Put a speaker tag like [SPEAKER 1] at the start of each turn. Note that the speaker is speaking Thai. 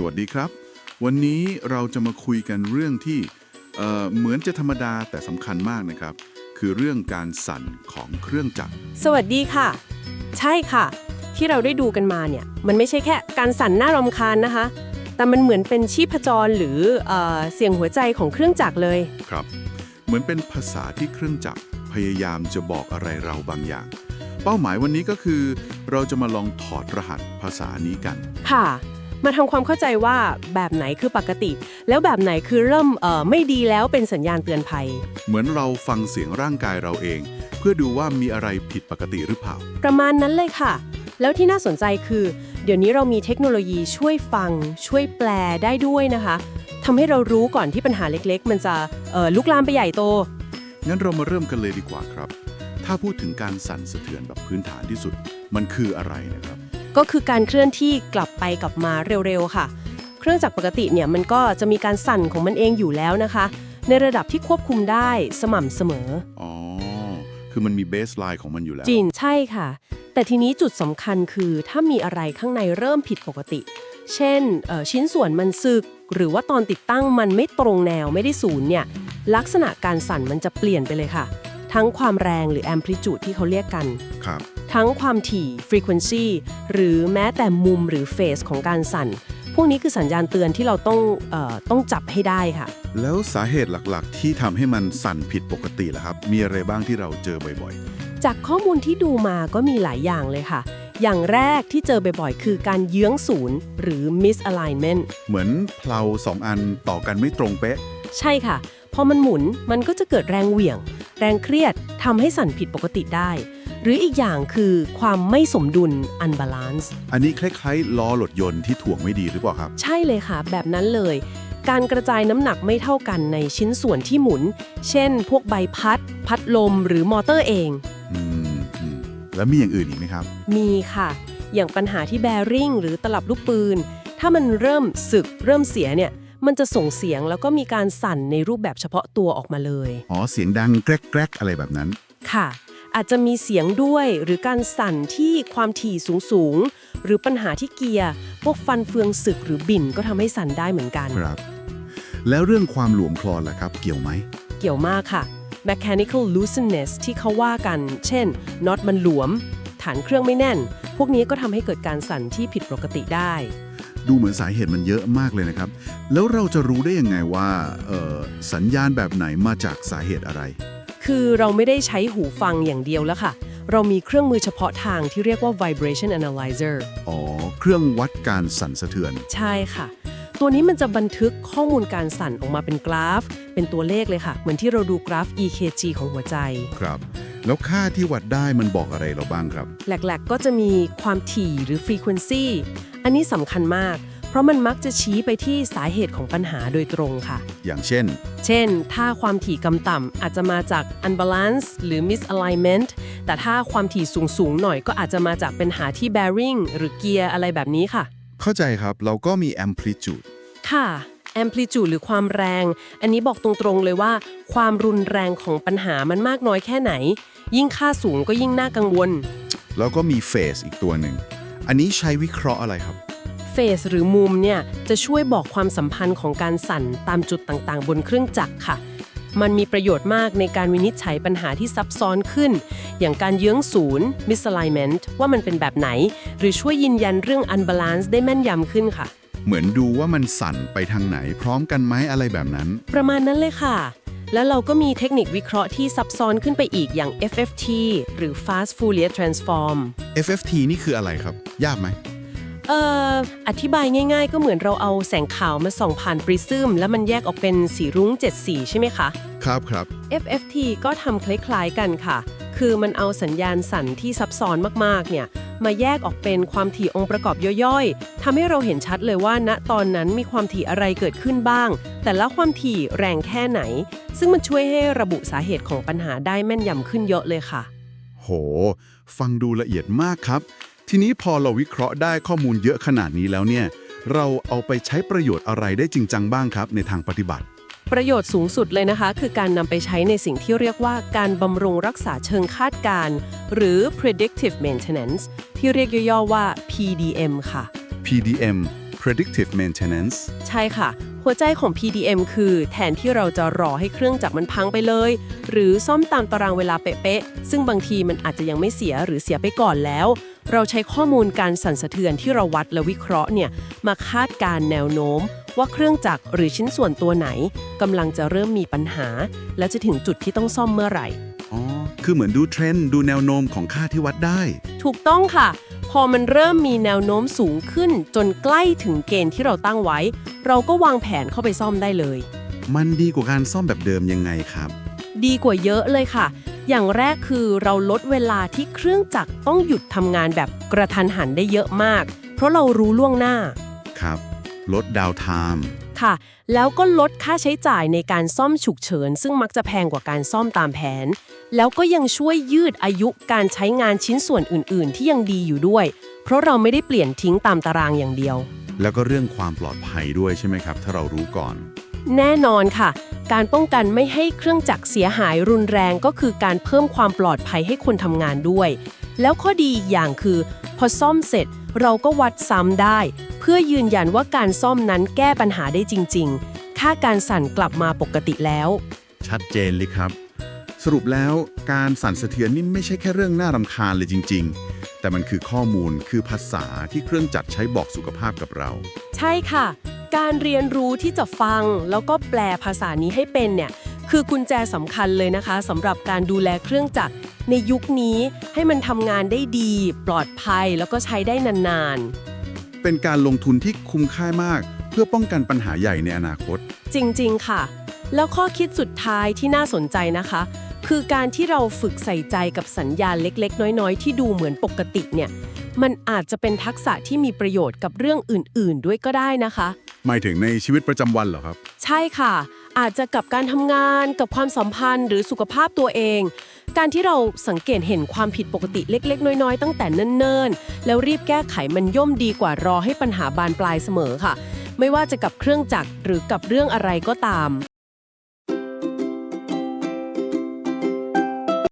[SPEAKER 1] สวัสดีครับ วันนี้เราจะมาคุยกันเรื่องที่เอ่อเหมือนจะธรรมดาแต่สำคัญมากนะครับ คือเรื่องการสั่นของเครื่องจักร
[SPEAKER 2] สวัสดีค่ะ ใช่ค่ะ ที่เราได้ดูกันมาเนี่ย มันไม่ใช่แค่การสั่นหน้ารำคาญนะคะ แต่มันเหมือนเป็นชีพจรหรือเออเสียงหัวใจของเครื่องจักรเลย
[SPEAKER 1] ครับ เหมือนเป็นภาษาที่เครื่องจักรพยายามจะบอกอะไรเราบางอย่าง เป้าหมายวันนี้ก็คือ เราจะมาลองถอดรหัสภาษานี้กัน
[SPEAKER 2] ค่ะ มาทำความเข้าใจว่าแบบไหนคือปกติ แล้วแบบไหนคือเริ่มเอ่อไม่ดีแล้วเป็นสัญญาณเตือนภัย
[SPEAKER 1] เหมือนเราฟังเสียงร่างกายเราเอง เพื่อดูว่ามีอะไรผิดปกติหรือเปล่า
[SPEAKER 2] ประมาณนั้นเลยค่ะ แล้วที่น่าสนใจคือ เดี๋ยวนี้เรามีเทคโนโลยีช่วยฟัง ช่วยแปลได้ด้วยนะคะทำให้เรารู้ก่อนที่ปัญหาเล็กๆ มันจะเอ่อลุกลามไปใหญ่โต
[SPEAKER 1] งั้นเรามาเริ่มกันเลยดีกว่าครับ ถ้าพูดถึงการสั่นสะเทือนแบบพื้นฐานที่สุด มันคืออะไรนะครับ
[SPEAKER 2] ก็คือการเคลื่อนที่กลับไปกลับมาเร็วๆค่ะ เครื่องจักรปกติเนี่ยมันก็จะมีการสั่นของมันเองอยู่แล้วนะคะ ในระดับที่ควบคุมได้สม่ำเสมอ
[SPEAKER 1] อ๋อ คือมันมีเบสไลน์ของมันอยู่แล้ว
[SPEAKER 2] จริงใช่ค่ะ แต่ทีนี้จุดสำคัญคือถ้ามีอะไรข้างในเริ่มผิดปกติ เช่นเอ่อชิ้นส่วนมันสึก หรือว่าตอนติดตั้งมันไม่ตรงแนวไม่ได้ศูนย์เนี่ยลักษณะการสั่นมันจะเปลี่ยนไปเลยค่ะ ทั้งความแรงหรือ amplitude ที่เขาเรียกกัน
[SPEAKER 1] ครับ
[SPEAKER 2] ทั้งความถี่ frequency หรือแม้แต่มุมหรือ phase ของการสั่น พวกนี้คือสัญญาณเตือนที่เราต้องเออต้องจับให้ได้ค่ะ
[SPEAKER 1] แล้วสาเหตุหลักๆ ที่ทำให้มันสั่นผิดปกติล่ะครับ มีอะไรบ้างที่เราเจอบ่อย
[SPEAKER 2] จากข้อมูลที่ดูมาก็มีหลายอย่างเลยค่ะ อย่างแรกที่เจอบ่อยๆ คือการเยื้องศูนย์ หรือ misalignment
[SPEAKER 1] ๆ เหมือนเพลาสองอันต่อกันไม่ตรงเป๊ะ
[SPEAKER 2] ใช่ค่ะ พอมันหมุนมันก็จะเกิดแรงเหวี่ยง แรงเครียดทำให้สั่นผิดปกติได้ หรืออีกอย่างคือความไม่สมดุล unbalance
[SPEAKER 1] อันนี้คล้ายๆล้อรถยนต์ที่ถ่วงไม่ดีหรือเปล่าครับ
[SPEAKER 2] ใช่เลยค่ะ แบบนั้นเลย การกระจายน้ำหนักไม่เท่ากันในชิ้นส่วนที่หมุน เช่น พวกใบพัด พัดลมหรือมอเตอร์เอง
[SPEAKER 1] อืมอืมแล้วมีอย่างอื่นอีกไหมครับ
[SPEAKER 2] มีค่ะ อย่างปัญหาที่แบริ่งหรือตลับลูกปืน ถ้ามันเริ่มสึกเริ่มเสียเนี่ย มันจะส่งเสียงแล้วก็มีการสั่นในรูปแบบเฉพาะตัวออกมาเลย
[SPEAKER 1] อ๋อ เสียงดังแกรกๆ อะไรแบบนั้น
[SPEAKER 2] ค่ะ อาจจะมีเสียงด้วยหรือการสั่นที่ความถี่สูงสูงๆ หรือปัญหาที่เกียร์พวกฟันเฟืองสึกหรือบิ่นก็ทำให้สั่นได้เหมือนกัน
[SPEAKER 1] ครับ แล้วเรื่องความหลวมคลอนล่ะครับ เกี่ยวไหม
[SPEAKER 2] เกี่ยวมากค่ะ mechanical looseness ที่เขาว่ากัน เช่นน็อตมันหลวม ฐานเครื่องไม่แน่น พวกนี้ก็ทำให้เกิดการสั่นที่ผิดปกติได้
[SPEAKER 1] ดูเหมือนสาเหตุมันเยอะมากเลยนะครับ แล้วเราจะรู้ได้ยังไงว่าเอ่อสัญญาณแบบไหนมาจากสาเหตุอะไร
[SPEAKER 2] คือเราไม่ได้ใช้หูฟังอย่างเดียวแล้วค่ะ เรามีเครื่องมือเฉพาะทางที่เรียกว่า vibration analyzer
[SPEAKER 1] อ๋อ เครื่องวัดการสั่นสะเทือน
[SPEAKER 2] ใช่ค่ะ ตัวนี้มันจะบันทึกข้อมูลการสั่นออกมาเป็นกราฟ เป็นตัวเลขเลยค่ะ เหมือนที่เราดูกราฟ EKG ของหัวใจ
[SPEAKER 1] ครับ แล้วค่าที่วัดได้มันบอกอะไรเราบ้างครับ
[SPEAKER 2] แหลกๆ ก็จะมีความถี่หรือ frequency อันนี้สำคัญมาก เพราะมันมักจะชี้ไปที่สาเหตุของปัญหาโดยตรงค่ะ
[SPEAKER 1] อย่างเช่น
[SPEAKER 2] เช่น ถ้าความถี่กำต่ำอาจจะมาจาก unbalance หรือ misalignment แต่ถ้าความถี่สูงๆหน่อยก็อาจจะมาจากปัญหาที่ bearing หรือเกียร์อะไรแบบนี้ค่ะ
[SPEAKER 1] เข้าใจครับเราก็มี amplitude
[SPEAKER 2] ค่ะ amplitude หรือความแรง อันนี้บอกตรงๆเลยว่า ความรุนแรงของปัญหามันมากน้อยแค่ไหน ยิ่งค่าสูงก็ยิ่งน่ากังวล
[SPEAKER 1] แล้วก็มี phase อีกตัวหนึ่ง อันนี้ใช้วิเคราะห์อะไรครับ
[SPEAKER 2] เฟสหรือมุมเนี่ยจะช่วยบอกความสัมพันธ์ของการสั่นตามจุดต่างๆ บนเครื่องจักรค่ะ มันมีประโยชน์มากในการวินิจฉัยปัญหาที่ซับซ้อนขึ้น อย่างการเยื้องศูนย์ misalignment ว่ามันเป็นแบบไหน หรือช่วยยืนยันเรื่อง unbalance ได้แม่นยำขึ้นค่ะ
[SPEAKER 1] เหมือนดูว่ามันสั่นไปทางไหน พร้อมกันไหมอะไรแบบนั้น
[SPEAKER 2] ประมาณนั้นเลยค่ะ แล้วเราก็มีเทคนิควิเคราะห์ที่ซับซ้อนขึ้นไปอีกอย่าง FFT หรือ Fast Fourier Transform
[SPEAKER 1] FFT นี่คืออะไรครับ ยากไหม
[SPEAKER 2] เอ่ออธิบายง่าย ๆ ก็เหมือนเราเอาแสงขาวมาส่องผ่านปริซึมแล้วมันแยกออกเป็นสีรุ้ง 7 สีใช่ไหมคะ
[SPEAKER 1] ครับครับ
[SPEAKER 2] FFT ก็ทำคล้ายๆกันค่ะ คือมันเอาสัญญาณสั่นที่ซับซ้อนมากๆ เนี่ย มาแยกออกเป็นความถี่องค์ประกอบย่อยๆ ทำให้เราเห็นชัดเลยว่าณตอนนั้นมีความถี่อะไรเกิดขึ้นบ้าง แต่ละความถี่แรงแค่ไหน ซึ่งมันช่วยให้ระบุสาเหตุของปัญหาได้แม่นยำขึ้นเยอะเลยค่ะ
[SPEAKER 1] โห ฟังดูละเอียดมากครับ ทีนี้พอเราวิเคราะห์ได้ข้อมูลเยอะขนาดนี้แล้วเนี่ย เราเอาไปใช้ประโยชน์อะไรได้จริงจังบ้างครับ ในทางปฏิบัติ
[SPEAKER 2] ประโยชน์สูงสุดเลยนะคะ คือการนำไปใช้ในสิ่งที่เรียกว่าการบำรุงรักษาเชิงคาดการณ์หรือ predictive maintenance ที่เรียกย่อๆว่า PDM ค่ะ
[SPEAKER 1] PDM predictive maintenance
[SPEAKER 2] ใช่ค่ะ หัวใจของ PDM คือแทนที่เราจะรอให้เครื่องจักรมันพังไปเลย หรือซ่อมตามตารางเวลาเป๊ะๆ ซึ่งบางทีมันอาจจะยังไม่เสียหรือเสียไปก่อนแล้ว เราใช้ข้อมูลการสั่นสะเทือนที่เราวัดและวิเคราะห์เนี่ยมาคาดการณ์แนวโน้ม ว่าเครื่องจักรหรือชิ้นส่วนตัวไหนกำลังจะเริ่มมีปัญหา และจะถึงจุดที่ต้องซ่อมเมื่อไหร่
[SPEAKER 1] อ๋อ คือเหมือนดูเทรนด์ดูแนวโน้มของค่าที่วัดได้
[SPEAKER 2] ถูกต้องค่ะ พอมันเริ่มมีแนวโน้มสูงขึ้นจนใกล้ถึงเกณฑ์ที่เราตั้งไว้ เราก็วางแผนเข้าไปซ่อมได้เลย
[SPEAKER 1] มันดีกว่าการซ่อมแบบเดิมยังไงครับ
[SPEAKER 2] ดีกว่าเยอะเลยค่ะ อย่างแรกคือเราลดเวลาที่เครื่องจักรต้องหยุดทำงานแบบกระทันหันได้เยอะมาก เพราะเรารู้ล่วงหน้า
[SPEAKER 1] ครับ ลดดาวไทม์
[SPEAKER 2] ค่ะ แล้วก็ลดค่าใช้จ่ายในการซ่อมฉุกเฉิน ซึ่งมักจะแพงกว่าการซ่อมตามแผน แล้วก็ยังช่วยยืดอายุการใช้งานชิ้นส่วนอื่น ๆ ที่ยังดีอยู่ด้วย เพราะเราไม่ได้เปลี่ยนทิ้งตามตารางอย่างเดียว
[SPEAKER 1] แล้วก็เรื่องความปลอดภัยด้วยใช่ไหมครับ ถ้าเรารู้ก่อน
[SPEAKER 2] แน่นอนค่ะ การป้องกันไม่ให้เครื่องจักรเสียหายรุนแรงก็คือการเพิ่มความปลอดภัยให้คนทำงานด้วย แล้วข้อดีอีกอย่างคือ พอซ่อมเสร็จเราก็วัดซ้ำได้ เพื่อยืนยันว่าการซ่อมนั้นแก้ปัญหาได้จริง ๆ ค่าการสั่นกลับมาปกติแล้ว
[SPEAKER 1] ชัดเจนเลยครับส รุปแล้วการสั่นสะเทือนนี่ไม่ใช่แค่เรื่องน่ารำคาญเลยจริง ๆ แต่มันคือข้อมูลคือภาษาที่เครื่องจักรใช้บอกสุขภาพกับเรา
[SPEAKER 2] ใช่ค่ะ การเรียนรู้ที่จะฟัง แล้วก็แปลภาษานี้ให้เป็นเนี่ยคือกุญแจสำคัญเลยนะคะสำหรับการดูแลเครื่องจักรในยุคนี้ให้มันทำงานได้ดี ปลอดภัยแล้วก็ใช้ได้นานๆ
[SPEAKER 1] เป็นการลงทุนที่คุ้มค่ามาก เพื่อป้องกันปัญหาใหญ่ในอนาคต
[SPEAKER 2] จริงๆค่ะ แล้วข้อคิดสุดท้ายที่น่าสนใจนะคะ คือการที่เราฝึกใส่ใจกับสัญญาณเล็ก ๆ น้อย ๆ ที่ดูเหมือนปกติเนี่ย มันอาจจะเป็นทักษะที่มีประโยชน์กับเรื่องอื่น ๆ ด้วยก็ได้นะคะ
[SPEAKER 1] หมายถึงในชีวิตประจำวันเหรอครับ
[SPEAKER 2] ใช่ค่ะ อาจจะกับการทำงาน กับความสัมพันธ์ หรือสุขภาพตัวเอง การที่เราสังเกตเห็นความผิดปกติเล็ก ๆ น้อย ๆ ตั้งแต่เนิ่น ๆ แล้วรีบแก้ไขมันย่อมดีกว่ารอให้ปัญหาบานปลายเสมอค่ะ ไม่ว่าจะกับเครื่องจักรหรือกับเรื่องอะไรก็ตาม